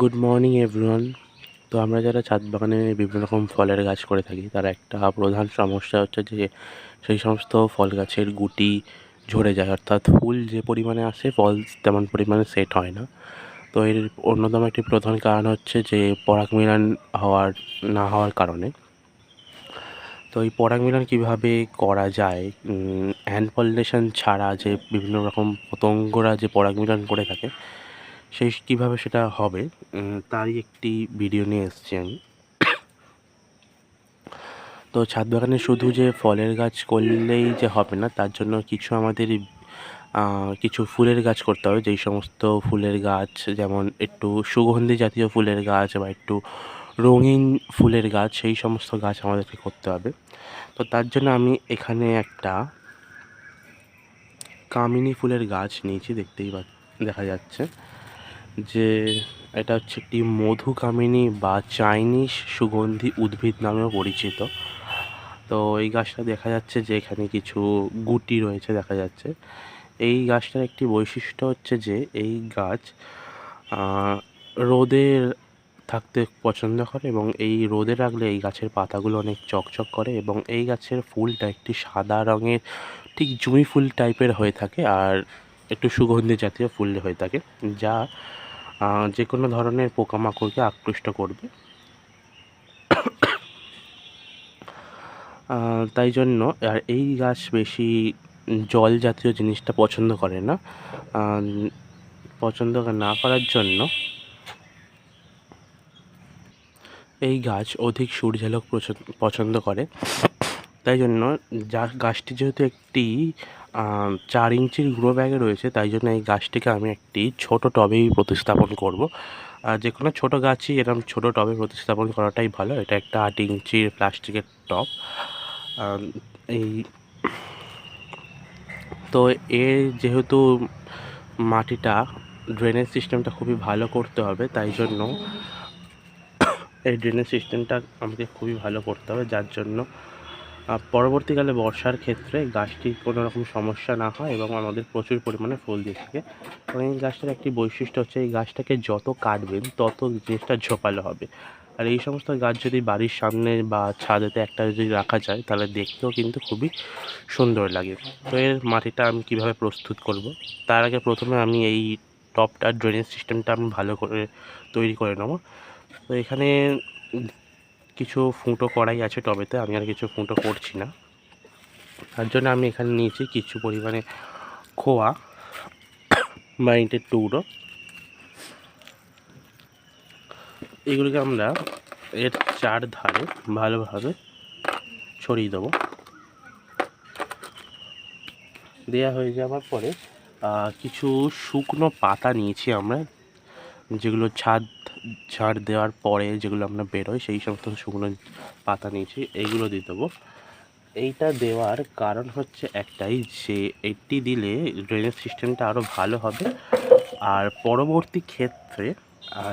Good morning everyone তো আমরা যারা ছাদ বাগানে বিভিন্ন রকম ফলের গাছ করে থাকি, তার একটা প্রধান সমস্যা হচ্ছে যে, সেই সমস্ত ফল গাছের গুটি ঝরে যায়। অর্থাৎ ফুল যে পরিমাণে আসে, ফল তেমন পরিমাণে সেট হয় না। তো এর অন্যতম একটি প্রধান কারণ হচ্ছে যে, পরাগ মিলন হওয়ার, না হওয়ার কারণে। তো এই পরাগ মিলন কীভাবে করা যায়? হ্যান্ড পলিনেশন ছাড়া যে বিভিন্ন রকম পতঙ্গরা যে পরাগ মিলন করে থাকে সেই কীভাবে সেটা হবে তারই একটি ভিডিও নিয়ে এসেছি আমি। তো ছাদ বাগানে শুধু যে ফলের গাছ করলেই যে হবে না, তার জন্য কিছু আমাদের কিছু ফুলের গাছ করতে হবে। যেই সমস্ত ফুলের গাছ, যেমন একটু সুগন্ধি জাতীয় ফুলের গাছ বা একটু রঙিন ফুলের গাছ, সেই সমস্ত গাছ আমাদেরকে করতে হবে। তো তার জন্য আমি এখানে একটা কামিনী ফুলের গাছ নিয়েছি, দেখতেই দেখা যাচ্ছে। যে এটা হচ্ছে একটি মধুকামিনী বা চাইনিজ সুগন্ধি উদ্ভিদ নামেও পরিচিত। তো এই গাছটা দেখা যাচ্ছে যে এখানে কিছু গুটি রয়েছে দেখা যাচ্ছে। এই গাছটার একটি বৈশিষ্ট্য হচ্ছে যে এই গাছ রোদে থাকতে পছন্দ করে এবং এই রোদে রাখলে এই গাছের পাতাগুলো অনেক চকচক করে এবং এই গাছের ফুলটা একটি সাদা রঙের ঠিক জুঁই ফুল টাইপের হয়ে থাকে আর একটু সুগন্ধি জাতীয় ফুল হয়ে থাকে, যা যে কোনো ধরনের পোকামাকড়কে আকৃষ্ট করবে। তাই জন্য আর এই গাছ বেশি জল জাতীয় জিনিসটা পছন্দ করে না। পছন্দ না করার জন্য এই গাছ অধিক সূর্যালোক পছন্দ করে। তাই জন্য যা গাছটি যেহেতু একটি চার ইঞ্চির গ্রো ব্যাগে রয়েছে, তাই জন্য এই গাছটিকে আমি একটি ছোট টবেই প্রতিস্থাপন করব। আর যে কোনো ছোটো গাছই এরকম ছোটো টবে প্রতিস্থাপন করাটাই ভালো, এটা একটা আট ইঞ্চির প্লাস্টিকের টব। এই তো এর যেহেতু মাটিটা ড্রেনেজ সিস্টেমটা খুবই ভালো করতে হবে, তাই জন্য এই ড্রেনেজ সিস্টেমটা আমাকে খুবই ভালো করতে হবে, যার জন্য পরবর্তীকালে বর্ষার ক্ষেত্রে গাছটির কোনো রকম সমস্যা না হয় এবং আমাদের প্রচুর পরিমাণে ফুল দিয়ে থাকে। এবং এই গাছটার একটি বৈশিষ্ট্য হচ্ছে এই গাছটাকে যত কাটবেন, তত জিনিসটা ঝোপালো হবে। আর এই সমস্ত গাছ যদি বাড়ির সামনে বা ছাদেতে একটা যদি রাখা যায়, তাহলে দেখতেও কিন্তু খুবই সুন্দর লাগে। তো এর মাটিটা আমি কীভাবে প্রস্তুত করব? তার আগে প্রথমে আমি এই টপটা ড্রেনেজ সিস্টেমটা আমি ভালো করে তৈরি করে নেব। তো এখানে কিছু ফুটো করাই আছে টবেতে, আমি আর কিছু ফুটো করছি না। তার জন্য আমি এখানে নিয়েছি কিছু পরিমাণে খোয়া বা ইটের টুকরো। এগুলোকে আমরা এর চার ধারে ভালোভাবে ছড়িয়ে দেবো। দেয়া হয়ে যাওয়ার পরে কিছু শুকনো পাতা নিয়েছি আমরা, যেগুলো ছাদ ঝাড় দেওয়ার পরে যেগুলো আমরা বেরোয় সেই সমস্ত শুকনো পাতা নিয়েছি এইগুলো দিয়ে দেবো। এইটা দেওয়ার কারণ হচ্ছে একটাই, যে এটি দিলে ড্রেনেজ সিস্টেমটা আরও ভালো হবে। আর পরবর্তী ক্ষেত্রে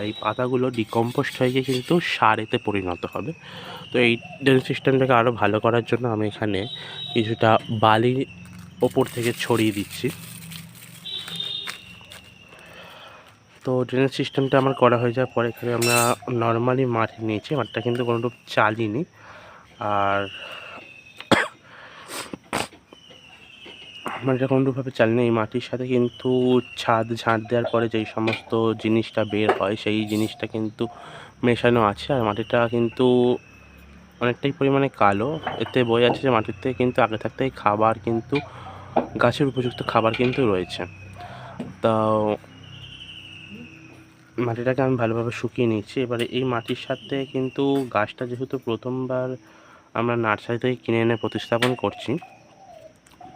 এই পাতাগুলো ডিকম্পোস্ট হয়ে গিয়ে কিন্তু সারেতে পরিণত হবে। তো এই ড্রেনেজ সিস্টেমটাকে আরও ভালো করার জন্য আমি এখানে কিছুটা বালি ওপর থেকে ছড়িয়ে দিচ্ছি। তো ড্রেনেজ সিস্টেমটা আমার করা হয়ে যাওয়ার পরে এখানে আমরা নর্মালি মাটি নিয়েছি। মাটিটা কিন্তু কোনোরূপ চালিনি। আর মাটিটা কোনোরূপভাবে চালিনি। এই মাটির সাথে কিন্তু ছাদ, ঝাঁট দেওয়ার পরে যেই সমস্ত জিনিসটা বের হয়, সেই জিনিসটা কিন্তু মেশানো আছে। আর মাটিটা কিন্তু অনেকটাই পরিমাণে কালো। এতে বোঝা যাচ্ছে যে মাটিতে কিন্তু আগে থাকতেই খাবার কিন্তু, গাছের উপযুক্ত খাবার কিন্তু রয়েছে। তো মাটিটাকে আমি ভালোভাবে শুকিয়ে নিচ্ছি এবারে এই মাটির সাথে কিন্তু গাছটা যেহেতু প্রথমবার আমরা নার্সারি থেকে কিনে এনে প্রতিস্থাপন করছি,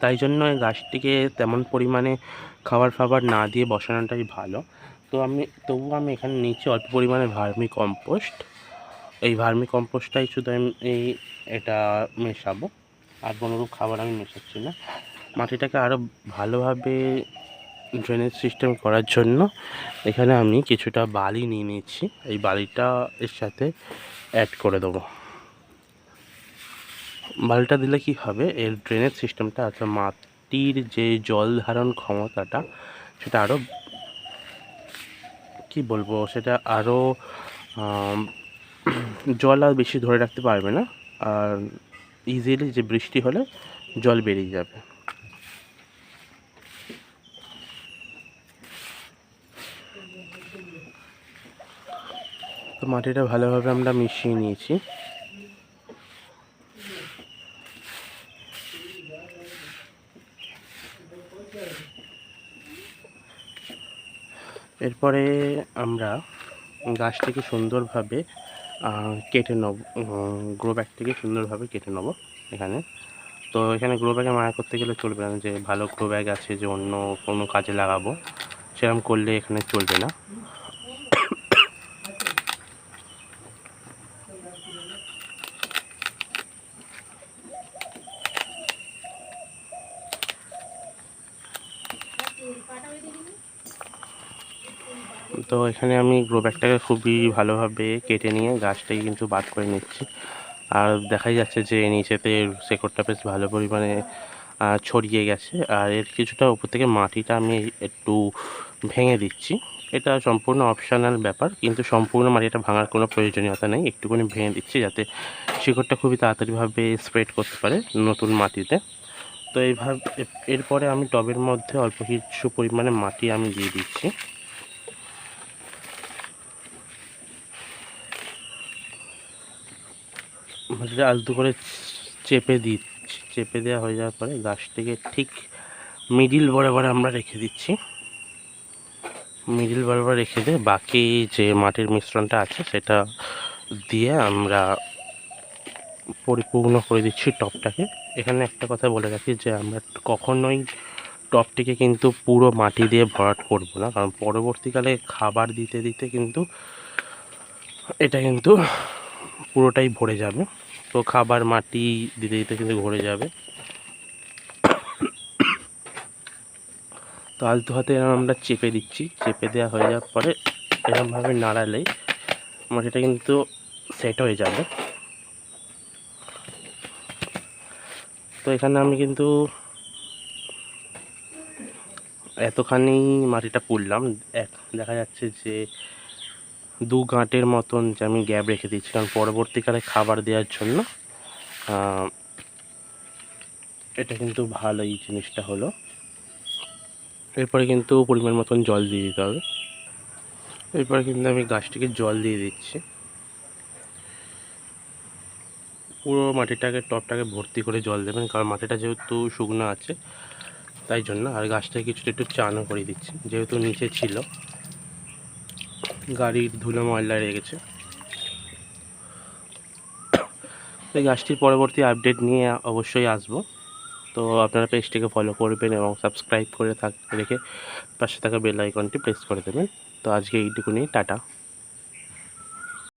তাই জন্য এই গাছটিকে তেমন পরিমাণে খাবার ফাবার না দিয়ে বসানোটাই ভালো। তো আমি, তবুও আমি এখানে নিচ্ছি অল্প পরিমাণে ভার্মি কম্পোস্ট। এই ভার্মি কম্পোস্টটাই শুধু আমি এই, এটা মেশাবো। আর কোনোরূপ খাবার আমি মেশাচ্ছি না। মাটিটাকে আরও ভালোভাবে ড্রেনেজ সিস্টেম করার জন্য এখানে আমি কিছুটা বালি নিয়ে নিচ্ছি এই বালিটা এর সাথে অ্যাড করে দেবো। বালিটা দিলে কি হবে? এর ড্রেনেজ সিস্টেমটা অর্থাৎ মাটির যে জল ধারণ ক্ষমতাটা, সেটা আরও কি বলব? সেটা আরও জল আর বেশি ধরে রাখতে পারবে না। আর ইজিলি যে বৃষ্টি হলে জল বেরিয়ে যাবে। মাটিটা ভালোভাবে আমরা মিশিয়ে নিয়েছি। এরপরে আমরা গাছটিকে সুন্দরভাবে কেটে নেব গ্রো ব্যাগ থেকে সুন্দরভাবে কেটে নেব এখানে। তো এখানে গ্রো ব্যাগে মায়া করতে গেলে চলবে না যে ভালো গ্রো ব্যাগ আছে যে অন্য কোনো কাজে লাগাবো। সেরকম করলে এখানে চলবে না। তো এখানে আমি গ্রো ব্যাগটাকে খুবই ভালোভাবে কেটে নিয়ে গাছটাকে কিন্তু বাদ করে নিচ্ছি। আর দেখাই যাচ্ছে যে নিচেতে শেকড়টা বেশ ভালো পরিমাণে ছড়িয়ে গেছে। আর এর কিছুটা উপর থেকে মাটিটা আমি একটু ভেঙে দিচ্ছি। এটা সম্পূর্ণ অপশনাল ব্যাপার, কিন্তু সম্পূর্ণ মাটিটা ভাঙার কোনো প্রয়োজনীয়তা নেই। একটুখানি ভেঙে দিচ্ছি যাতে শিকড়টা খুবই তাড়াতাড়িভাবে স্প্রেড করতে পারে নতুন মাটিতে। তো এইভাবে, এরপরে আমি টবের মধ্যে অল্প কিছু পরিমাণে মাটি আমি দিয়ে দিচ্ছি। মাটিটা আলতু করে চেপে দিচ্ছি চেপে দেওয়া হয়ে যাওয়ার পরে গাছটিকে ঠিক মিডিল বরাবর আমরা রেখে দিচ্ছি। মিডিল বরাবর রেখে দিয়ে বাকি যে মাটির মিশ্রণটা আছে সেটা দিয়ে আমরা পরিপূর্ণ করে দিচ্ছি টপটাকে। এখানে একটা কথা বলে রাখি যে আমরা কখনোই টপটিকে কিন্তু পুরো মাটি দিয়ে ভরাট করব না, কারণ পরবর্তীকালে খাবার দিতে দিতে কিন্তু এটা কিন্তু পুরোটাই ভরে যাবে। তো খাবার মাটি দিতে দিতে কিন্তু ভরে যাবে। তো আলতু হাতে এরকম আমরা চেপে দিচ্ছি। চেপে দেওয়া হয়ে যাওয়ার পরে এরকমভাবে নাড়ালেই মাটিটা কিন্তু সেট হয়ে যাবে। তো এখানে আমি কিন্তু এতখানি মাটিটা পুড়লাম। এক, দেখা যাচ্ছে যে দু গাঁটের মতন যে আমি গ্যাপ রেখে দিচ্ছি কারণ পরবর্তীকালে খাবার দেওয়ার জন্য এটা কিন্তু ভালো এই জিনিসটা হলো। এরপরে কিন্তু পরিমাণ মতন জল দিয়ে দিতে হবে। এরপরে কিন্তু আমি গাছটিকে জল দিয়ে দিচ্ছি। পুরো মাটিটাকে, টপটাকে ভর্তি করে জল দেবেন, কারণ মাটিটা যেহেতু শুকনো আছে, তাই জন্য। আর গাছটাকে কিছুটা একটু চানও করে দিচ্ছি, যেহেতু নিচে ছিল। গাড়ির ধুলো ময়লা রেখেছে এই গাছটির পরবর্তী আপডেট নিয়ে অবশ্যই আসব। তো আপনারা পেজটিকে ফলো করবেন এবং সাবস্ক্রাইব করে থাক রেখে পাশে থাকা বেল আইকনটি প্রেস করে দেবেন। তো আজকে এইটুকুনি, টাটা।